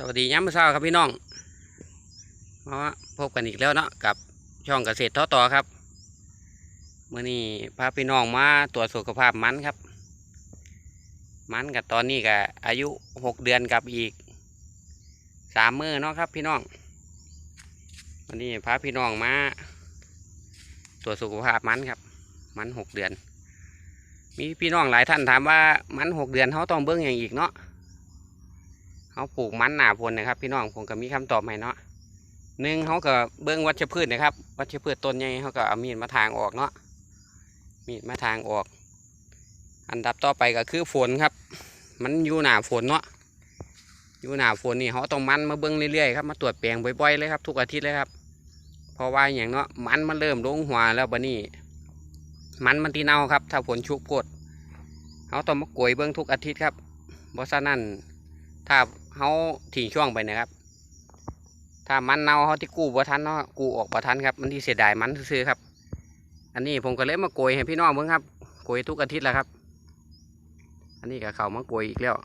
สวัสดีย้ำมื้อเช้าครับพี่น้องมาพบกันอีกแล้วเนาะกับช่องเกษตรท้อต่อครับเมื่อนี้พาพี่น้องมาตรวจสุขภาพมันครับ มันกับตอนนี้ก็อายุหกเดือนกับอีกสามมือเนาะครับพี่น้องวันนี้พาพี่น้องมาตรวจสุขภาพมันครับ มันหกเดือน มีพี่น้องหลายท่านถามว่ามันหกเดือนเขาต้องเบิ้งอย่างอีกเนาะ เขาปลูกมันหนาพลนะครับ พี่น้องผมก็มีคำตอบให้เนาะหนึ่งเขาก็เบิ้งวัชพืชนะครับ วัชพืชต้นใหญ่เขาก็เอามีดมาทางออกเนาะมีดมาทางออก อันดับต่อไปก็คือฝนครับ มันอยู่หนาฝนเนาะอยู่หนาฝนนี่เขาต้องมันมาเบิ้งเรื่อยๆครับมาตรวจแปลงบ่อยๆเลยครับ ทุกอาทิตย์เลยครับเพราะว่าอย่างเนาะมันมันเริ่มลงหัวแล้วบัดนี้มันมันที่เน่าครับ ถ้าฝนชุกโพดเขาต้องมากวยเบิ้งทุกอาทิตย์ครับเพราะฉะนั้นถ้า เขาทิ้งช่วงไปนะครับ ถ้ามันเน่าเขาที่กู้บ่ทันเนาะกู้ออกบ่ทันครับ มันที่เสียดายมันซื้อครับ อันนี้ผมก็เลยมาโกยให้พี่น้องเบิ่งครับโกยทุกอาทิตย์แหละครับ อันนี้ก็เขามาโกยอีกแล้ว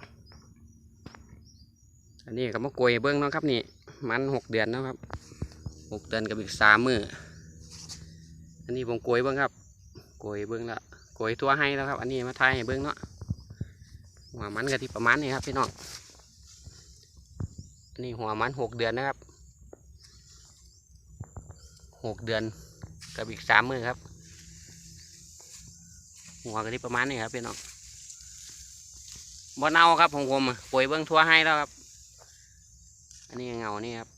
อันนี้ก็มาโกยเบิ้องเนาะครับนี่ มันหกเดือนนะครับหกเดือนกับอีกสามมืออันนี้ผมโกยเบิ้องครับโกยเบิ้องล้วโกยทั่วให้แล้วครับ อันนี้มาทายให้เบิ้องเนาะหัวมันก็ที่ประมาณนี้ครับพี่น้อง นี่หัวมันหกเดือนนะครับหกเดือนกับอีกสามมือครับ หัวก็ที่ประมาณนี้ครับพี่น้องบ่เน่าครับของผมป่วยเบื้องทั่วให้แล้วครับ อันนี้เงานี่ครับ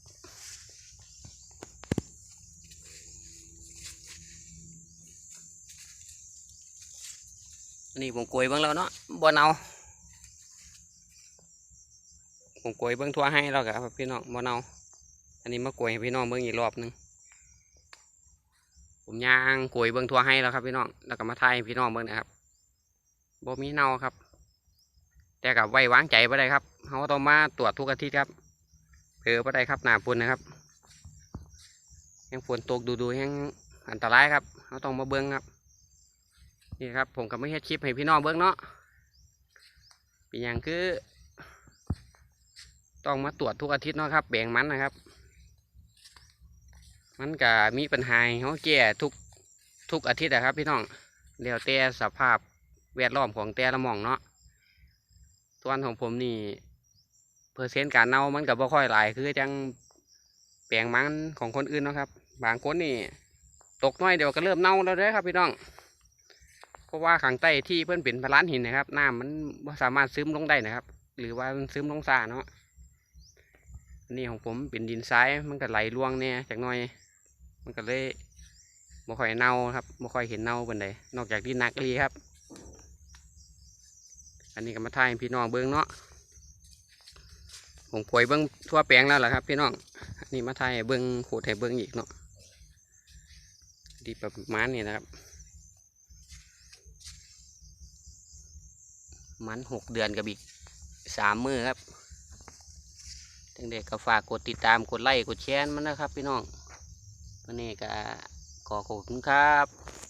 อันนี้ผมกลวยเบื้องแล้วเนาะบ่เน่า ผมกวยเบิ้องทั่วให้แล้วครับพี่น้องบ่เนาอันนี้มากวยให้พี่น้องเบิ้องอีกรอบหนึงผมย่างกวยเบิ้องทั่วให้แล้วครับพี่น้องแล้วก็มาทายพี่น้องเบิ้องนะครับบ่มีเน่าครับ แต่กับไว้วางใจบ่ได้ครับเขาต้องมาตรวจทุกอาทิตย์ครับเผื่อบ่ได้ครับหนาฝนนะครับแห้งฝนตกดูดูๆแห้งอันตรายครับเขาต้องมาเบิ้องครับนี่ครับผมก็ไม่เฮ็ดคลิปให้พี่น้องเบิ้องเนาะเป็นอย่างคือ ต้องมาตรวจทุกอาทิตย์เนาะครับแบ่งมันนะครับ มันก็มีปัญหาเขาแก้ทุกทุกอาทิตย์นะครับ พี่น้องเดี๋ยวแต่สภาพแวดล้อมของแต่ละหม่องเนาะส่วนของผมนี่เปอร์เซ็นต์การเน่ามันก็บ่ค่อยหลายคือจังแปลงมันของคนอื่นนะครับ บางคนนี่ตกน้อยเดี๋ยวก็เริ่มเน่าแล้วเด้ครับพี่น้อง เพราะว่าข้างใต้ที่เพื่อนเป็นพลานหินนะครับน้ำมันสามารถซึมลงได้นะครับ หรือว่ามันซึมลงซาเนาะ อันนี้ของผมเป็นดินทรายมันก็ไหลล่วงเนี่ยจากน้อย มันก็เลยบ่ค่อยเน่าครับบ่ค่อยเห็นเน่าเป็นไดนอกจากดินนักลีครับ อันนี้ก็มาทายพี่น้องเบิ้งเนาะผมป่วยเบิ้งทั่วแปลงแล้วล่ะครับ พี่น้องอันนี้มาทายเบิ้งขูดให้เบิ้งอีกเนาะดีประมาณนี้นะครับมันหกเดือนกับอีกสามมือครับ เด็กก็ฝากกดติดตามกดไลค์กดแชร์มันนะครับ พี่น้องวันนี้ก็ขอขอบคุณครับ